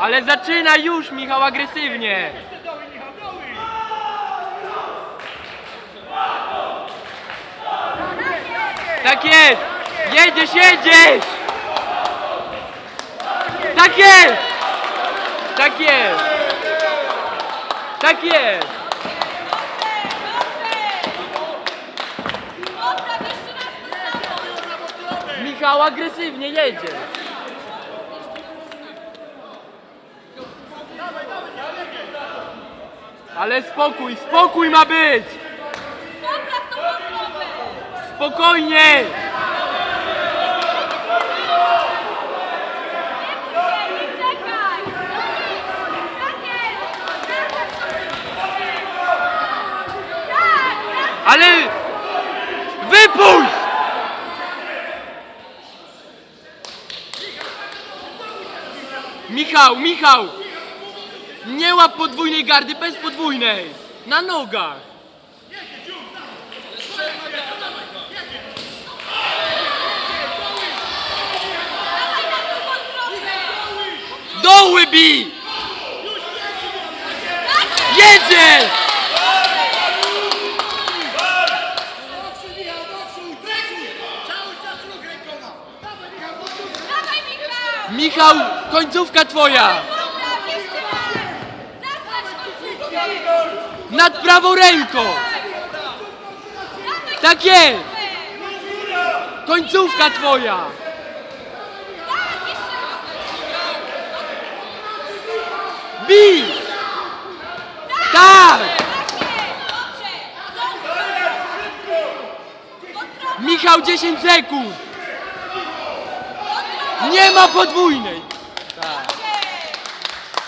Ale zaczyna już, Michał, agresywnie. Tak jest! Jedziesz, jedziesz! Tak jest! Tak jest! Tak jest! Michał, agresywnie jedzie! Ale spokój, spokój ma być! Spokojnie! Ale wypuść! Michał, Michał! Podwójnej gardy, bez podwójnej! Na nogach! Doły bij! Jedziesz! Boksy, Michał, boksuj, boksuj! Cały czas ruch rękoma! Dawaj, Michał, boksuj! Michał, końcówka twoja! Nad prawą ręką! Tak jest! Końcówka twoja! Bij! Tak! Michał 10 sekund! Nie ma podwójnej!